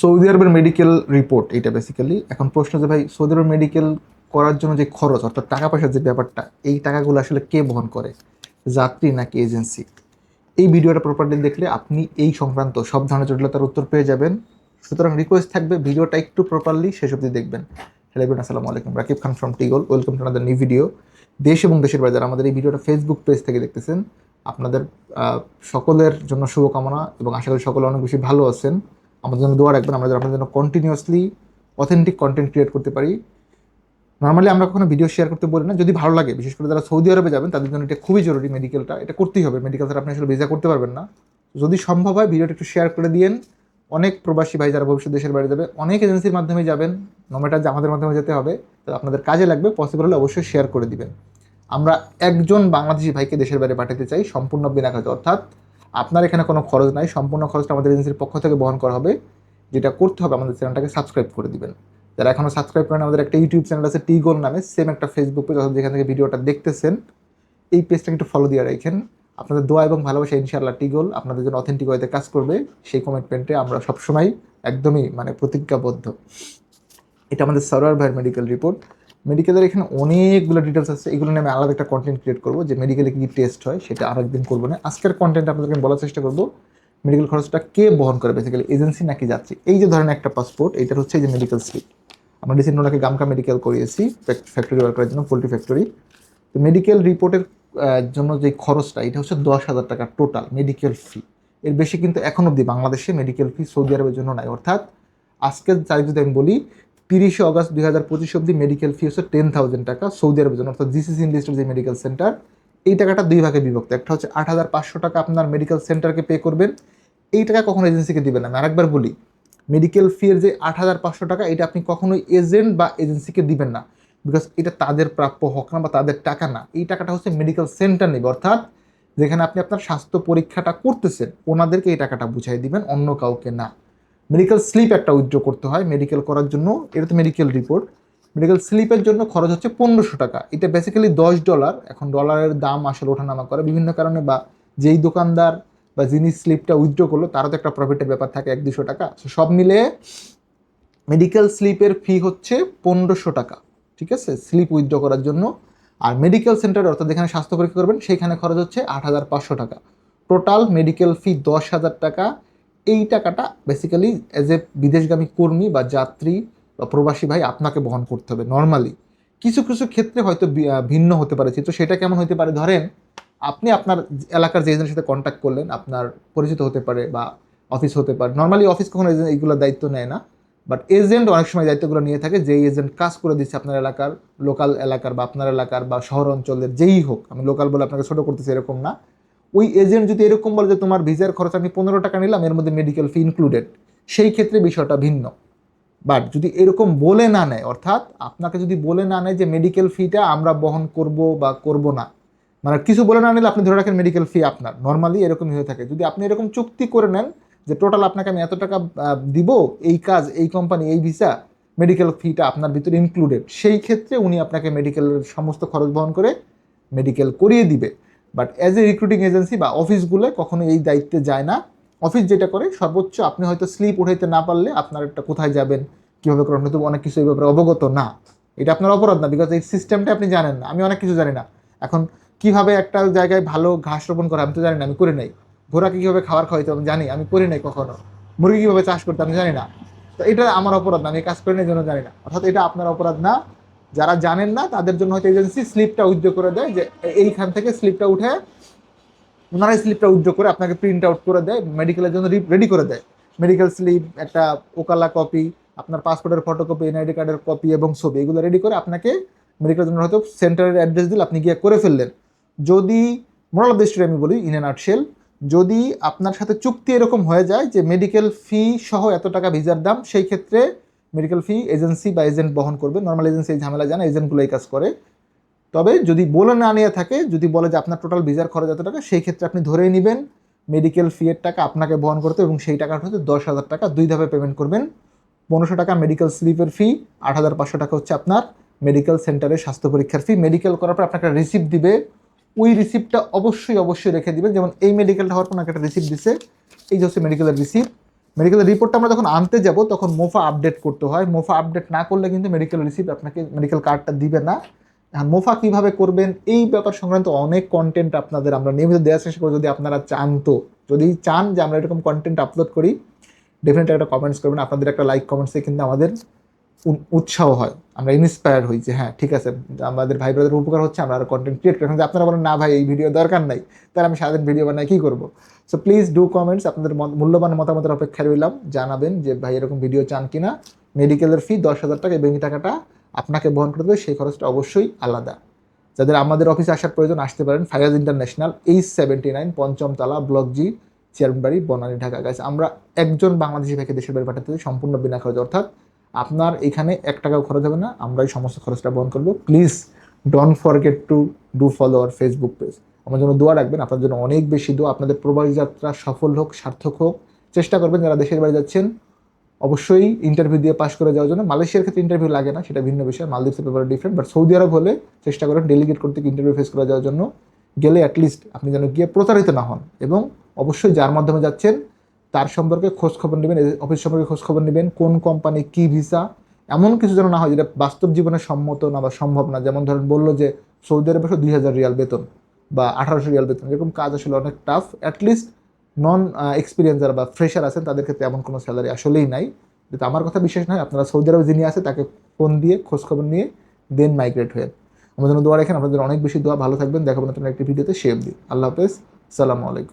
Saudi আরবের medical report এটা basically এখন প্রশ্ন যে ভাই, সৌদি আরবের মেডিকেল করার জন্য যে খরচ, অর্থাৎ টাকা পয়সার যে ব্যাপারটা, এই টাকাগুলো আসলে কে বহন করে? যাত্রী নাকি এজেন্সি এই ভিডিওটা প্রপারলি দেখলে আপনি এই সংক্রান্ত সব ধরনের জটিলতার উত্তর পেয়ে যাবেন। সুতরাং রিকোয়েস্ট থাকবে ভিডিওটা একটু প্রপারলি শেষ অবধি দেখবেন। হ্যালো এভরিওয়ান আসসালামু আলাইকুম। Rakib Khan from টিগল welcome to another new video দেশ এবং দেশের বাইরে যারা আমাদের এই ভিডিওটা ফেসবুক পেজ থেকে দেখতেছেন, আপনাদের সকলের জন্য শুভকামনা এবং আশা করি সকলে অনেক বেশি ভালো আছেন। আমাদের জন্য দোয়া রাখবেন, আমরা আপনাদের জন্য কন্টিনিউয়াসলি অথেন্টিক কন্টেন্ট ক্রিয়েট করতে পারি। নর্মালি আমরা কখনো ভিডিও শেয়ার করতে বলি না, যদি ভালো লাগে, বিশেষ করে যারা সৌদি আরবে যাবেন, তাদের জন্য এটা খুবই জরুরি মেডিকেলটা এটা করতেই হবে। মেডিকেল ছাড়া আপনি আসলে ভিসা করতে পারবেন না। যদি সম্ভব হয় ভিডিওটা একটু শেয়ার করে দিয়েন। অনেক প্রবাসী ভাই যারা ভবিষ্যৎ দেশের বাইরে যাবে, অনেক এজেন্সির মাধ্যমে যাবেন নমেটা যে আমাদের মাধ্যমে যেতে হবে, তো আপনাদের কাজে লাগবে পসিবল হলে অবশ্যই শেয়ার করে দিবেন। আমরা একজন বাংলাদেশি ভাইকে দেশের বাইরে পাঠাতে চাই, সম্পূর্ণ বিনা খরচে, অর্থাৎ আপনার এখানে কোনো খরচ নাই, সম্পূর্ণ খরচটা আমাদের এজেন্সির পক্ষ থেকে বহন করা হবে। যেটা করতে হবে, আমাদের চ্যানেলটাকে সাবস্ক্রাইব করে দিবেন। যারা এখনও সাবস্ক্রাইব করেন, আমাদের একটা ইউটিউব চ্যানেল আছে টি গোল নামে সেম একটা ফেসবুক পেজ অর্থাৎ যেখান থেকে ভিডিওটা দেখতেছেন, এই পেজটাকে একটু ফলো দিয়ে রাখেন। আপনাদের দোয়া এবং ভালোবাসা, ইনশাআল্লাহ টি গোল আপনাদের জন্য অথেন্টিক ওয়েতে কাজ করবে। সেই কমিটমেন্টে আমরা সবসময় একদমই মানে প্রতিজ্ঞাবদ্ধ। এটা আমাদের সরোয়ার ভাইয়ের মেডিকেল রিপোর্ট মেডিকেলের এখানে অনেকগুলো ডিটেলস আছে, এগুলো নিয়ে আমি আলাদা একটা কন্টেন্ট ক্রিয়েট করব, যে মেডিকেলে কী টেস্ট হয়, সেটা আরেকদিন করব না। আজকের কন্টেন্ট আপনাদেরকে বলার চেষ্টা করব মেডিকেল খরচটা কে বহন করে বেসিক্যালি এজেন্সি নাকি যাচ্ছে এই যে ধরেন একটা পাসপোর্ট এইটার হচ্ছে যে মেডিকেল স্লিপ আমরা রিসেন্ট ওনাকে গামকা মেডিকেল করিয়েছি ফ্যাক্টরি ওয়ার্কারের জন্য পোলট্রি ফ্যাক্টরি তো মেডিকেল রিপোর্টের জন্য যে খরচটা, এটা হচ্ছে দশ হাজার টাকা টোটাল মেডিকেল ফি এর বেশি কিন্তু এখন অবধি বাংলাদেশে মেডিকেল ফি সৌদি আরবের জন্য নাই। অর্থাৎ আজকের তারিখ যদি আমি বলি তিরিশে অগস্ট দুই হাজার পঁচিশ অব্দি মেডিকেল ফি হচ্ছে টেন থাউজেন্ড টাকা। সৌদি আরবের জন্য, অর্থাৎ জিসিসি ইন্ডাস্ট্রির যে মেডিকেল সেন্টার এই টাকাটা দুই ভাগে বিভক্ত। একটা হচ্ছে আট হাজার পাঁচশো টাকা আপনার মেডিকেল সেন্টারকে পে করবেন। এই টাকা কখনো এজেন্সিকে দিবেন না। আমি আরেকবার বলি মেডিকেল ফির যে আট হাজার পাঁচশো টাকা, এটা আপনি কখনোই এজেন্ট বা এজেন্সিকে দিবেন না। বিকজ এটা তাদের প্রাপ্য হক না বা তাদের টাকা না। এই টাকাটা হচ্ছে মেডিকেল সেন্টার নেবে। অর্থাৎ যেখানে আপনি আপনার স্বাস্থ্য পরীক্ষাটা করতেছেন, ওনাদেরকে এই টাকাটা বুঝাই দিবেন, অন্য কাউকে না। মেডিকেল স্লিপ একটা উইথড্র করতে হয় মেডিকেল করার জন্য। এটা তো মেডিকেল রিপোর্ট মেডিকেল স্লিপের জন্য খরচ হচ্ছে পনেরোশো টাকা। এটা বেসিক্যালি দশ ডলার এখন ডলারের দাম আসলে ওঠানামা করে বিভিন্ন কারণে বা যেই দোকানদার বা যিনি স্লিপটা উইথড্র করল তারও তো একটা প্রফিটের ব্যাপার থাকে এক দুশো টাকা। So, সব মিলে মেডিকেল স্লিপের ফি হচ্ছে পনেরোশো টাকা। ঠিক আছে? স্লিপ উইথড্র করার জন্য। আর মেডিকেল সেন্টার অর্থাৎ যেখানে স্বাস্থ্য পরীক্ষা করবেন সেইখানে খরচ হচ্ছে আট হাজার পাঁচশো টাকা। টোটাল মেডিকেল ফি দশ হাজার টাকা। এই টাকাটা বেসিক্যালি অ্যাজ এ বিদেশগামী কর্মী বা যাত্রী বা প্রবাসী ভাই আপনাকে বহন করতে হবে নর্মালি কিছু কিছু ক্ষেত্রে হয়তো ভিন্ন হতে পারে তো সেটা কেমন হতে পারে? ধরেন, আপনি আপনার এলাকার যে এজেন্টের সাথে কন্ট্যাক্ট করলেন, আপনার পরিচিত হতে পারে বা অফিস হতে পারে। নর্মালি অফিস কখনো এজেন্ট এইগুলো দায়িত্ব নেয় না বাট এজেন্ট অনেক সময় দায়িত্বগুলো নিয়ে থাকে, যেই এজেন্ট কাজ করে দিচ্ছে আপনার এলাকার লোকাল এলাকার বা আপনার এলাকার বা শহর অঞ্চলের যেই হোক, আমি লোকাল বলে আপনাকে ছোটো করতেছি এরকম না ওই এজেন্ট যদি এরকম বলে যে তোমার ভিসার খরচ আমি পনেরো টাকা নিলাম, এর মধ্যে মেডিকেল ফি ইনক্লুডেড সেই ক্ষেত্রে বিষয়টা ভিন্ন। বাট যদি এরকম বলে না নেয়, অর্থাৎ আপনাকে যদি বলে না নেয় যে মেডিকেল ফিটা আমরা বহন করব বা করব না মানে কিছু বলে না নিলে আপনি ধরে রাখেন মেডিকেল ফি আপনার। নর্মালি এরকমই হয়ে থাকে। যদি আপনি এরকম চুক্তি করে নেন যে টোটাল আপনাকে আমি এত টাকা দিব, এই কাজ, এই কোম্পানি এই ভিসা মেডিকেল ফিটা আপনার ভিতরে ইনক্লুডেড সেই ক্ষেত্রে উনি আপনাকে মেডিকেলের সমস্ত খরচ বহন করে মেডিকেল করিয়ে দিবে। But as a recruiting agency বা অফিসগুলো কখনো এই দায়িত্বে যায় না। অফিস যেটা করে, সর্বোচ্চ আপনি হয়তো স্লিপ উঠাইতে না পারলে আপনার একটা কোথায় যাবেন, কীভাবে করেন হয়তো অনেক কিছু এই ব্যাপারে অবগত না। এটা আপনার অপরাধ না বিকজ এই সিস্টেমটা আপনি জানেন না। আমি অনেক কিছু জানি না। এখন কীভাবে একটা জায়গায় ভালো ঘাস রোপণ করা, আমি তো জানি না, আমি করে নাই। ঘোড়াকে কীভাবে খাবার খাওয়াইতে আমি জানি, আমি করি নাই কখনো। মুরগি কীভাবে চাষ করতে আমি জানি না। তো এটা আমার অপরাধ না, আমি কাজ করি না জন্য জানি না। অর্থাৎ এটা আপনার অপরাধ না যারা জানেন না, তাদের জন্য হয়তো এজেন্সি স্লিপটা উইথড্র করে দেয় যে এইখান থেকে স্লিপটা উঠে ওনারাই স্লিপটা উইথড্র করে আপনাকে প্রিন্ট আউট করে দেয় মেডিকেলের জন্য রেডি করে দেয়। মেডিকেল স্লিপ একটা ওকালা কপি আপনার পাসপোর্টের ফটোকপি এনআইডি কার্ডের কপি এবং ছবি, এগুলো রেডি করে আপনাকে মেডিকেলের জন্য হয়তো সেন্টারের অ্যাড্রেস দিলে আপনি গিয়ে করে ফেললেন। যদি মোরাল অফ আমি বলি ইন এন আর্টশেল যদি আপনার সাথে চুক্তি এরকম হয়ে যায় যে মেডিকেল ফি সহ এত টাকা ভিসার দাম, সেই ক্ষেত্রে মেডিকেল ফি এজেন্সি বা এজেন্ট বহন করবে। নর্মাল এজেন্সি এই ঝামেলা জানে এজেন্টগুলো এই কাজ করে। তবে যদি বলে না নিয়ে থাকে, যদি বলে যে আপনার টোটাল ভিসার খরচ এত টাকা, সেই ক্ষেত্রে আপনি ধরেই নেবেন মেডিকেল ফিয়ের টাকা আপনাকে বহন করতে এবং সেই টাকাটা হচ্ছে দশ হাজার টাকা। দুই ধাপে পেমেন্ট করবেন। পনেরোশো টাকা মেডিকেল স্লিপের ফি আট হাজার পাঁচশো টাকা হচ্ছে আপনার মেডিকেল সেন্টারের স্বাস্থ্য পরীক্ষার ফি মেডিকেল করার পর আপনাকে রিসিপ্ট দিবে। ওই রিসিপ্টটা অবশ্যই অবশ্যই রেখে দিবেন। যেমন এই মেডিকেলটা হওয়ার পর একটা রিসিপ্ট দিছে। এই যে হচ্ছে মেডিকেলের রিসিপ্ট মেডিকেলের রিপোর্টটা আমরা যখন আনতে যাব, তখন মোফা আপডেট করতে হয়। মোফা আপডেট না করলে কিন্তু মেডিকেল রিসিপ্ট আপনাকে মেডিকেল কার্ডটা দিবে না। হ্যাঁ মোফা কীভাবে করবেন, এই ব্যাপার সংক্রান্ত অনেক কন্টেন্ট আপনাদের আমরা নিয়মিত দেওয়ার চেষ্টা করি যদি আপনারা চান তো। যদি চান যে আমরা এরকম কন্টেন্ট আপলোড করি ডেফিনেটলি একটা কমেন্টস করবেন। আপনাদের একটা লাইক কমেন্টসে কিন্তু আমাদের। উৎসাহ হয়। আমরা ইন্সপায়ার হই যে হ্যাঁ ঠিক আছে, আমাদের ভাই ব্রাদের উপকার হচ্ছে, আমরা আরও কন্টেন্ট ক্রিয়েট করি আপনারা বলেন, না ভাই, এই ভিডিও দরকার নাই, তাহলে আমি সারাদিন ভিডিও বানাই, কী করব? সো প্লিজ ডু কমেন্টস আপনাদের মূল্যবান মতামতের অপেক্ষা রইলাম। জানাবেন যে ভাই, এরকম ভিডিও চান কিনা। মেডিকেলের ফি দশ হাজার টাকা এবং টাকাটা আপনাকে বহন করতে হবে, সেই খরচটা অবশ্যই আলাদা। যাদের আমাদের অফিসে আসার প্রয়োজন, আসতে পারেন। Fayaz international H seventy nine পঞ্চমতলা block G চেয়ারম্যানবাড়ি বনানী, ঢাকা। গাছ আমরা একজন বাংলাদেশি ভাইকে দেশের বাড়ি পাঠাতে সম্পূর্ণ বিনা খরচ, অর্থাৎ আপনার এখানে এক টাকাও খরচ হবে না, আমরাই সমস্ত খরচটা বহন করব। Please don't forget to do follow our Facebook page আমার জন্য দোয়া রাখবেন আপনার জন্য অনেক বেশি দোয়া। আপনাদের প্রবাস যাত্রা সফল হোক, সার্থক হোক। চেষ্টা করবেন যারা দেশের বাড়ি যাচ্ছেন, অবশ্যই ইন্টারভিউ দিয়ে পাশ করে যাওয়ার জন্য। মালয়েশিয়ার ক্ষেত্রে ইন্টারভিউ লাগে না, সেটা ভিন্ন বিষয়। মালদ্বীপসের ব্যাপারে ডিফারেন্ট বাট সৌদি আরব হলে চেষ্টা করেন ডেলিগেট করতে ইন্টারভিউ ফেস করে যাওয়ার জন্য। গেলে অ্যাটলিস্ট আপনি যেন গিয়ে প্রতারিত না হন। এবং অবশ্যই যার মাধ্যমে যাচ্ছেন তার সম্পর্কে খোঁজ খবর নেবেন অফিস সম্পর্কে খোঁজ খবর নেবেন, কোন কোম্পানি, কি ভিসা, এমন কিছু যেন না হয় যেটা বাস্তব জীবনে সম্মত না বা সম্ভব না। যেমন ধরেন বলল যে সৌদি আরবে দুই হাজার রিয়াল বেতন বা আঠারোশো রিয়াল বেতন। এরকম কাজ আসলে অনেক টাফ অ্যাটলিস্ট নন এক্সপিরিয়েন্স যারা বা ফ্রেশার আছেন, তাদের ক্ষেত্রে এমন কোনো স্যালারি আসলেই নাই। যেটা আমার কথা বিশেষ নয়, আপনারা সৌদি আরবে যিনি আছে, তাকে ফোন দিয়ে খোঁজ খবর নিয়ে দেন মাইগ্রেট হয়ে। আমাদের জন্য দোয়া রাখেন, আপনাদের অনেক বেশি দোয়া। ভালো থাকবেন, দেখাবো নতুন একটি ভিডিওতে, সে অবধি। আল্লাহ হাফেজ, সালামু আলাইকুম।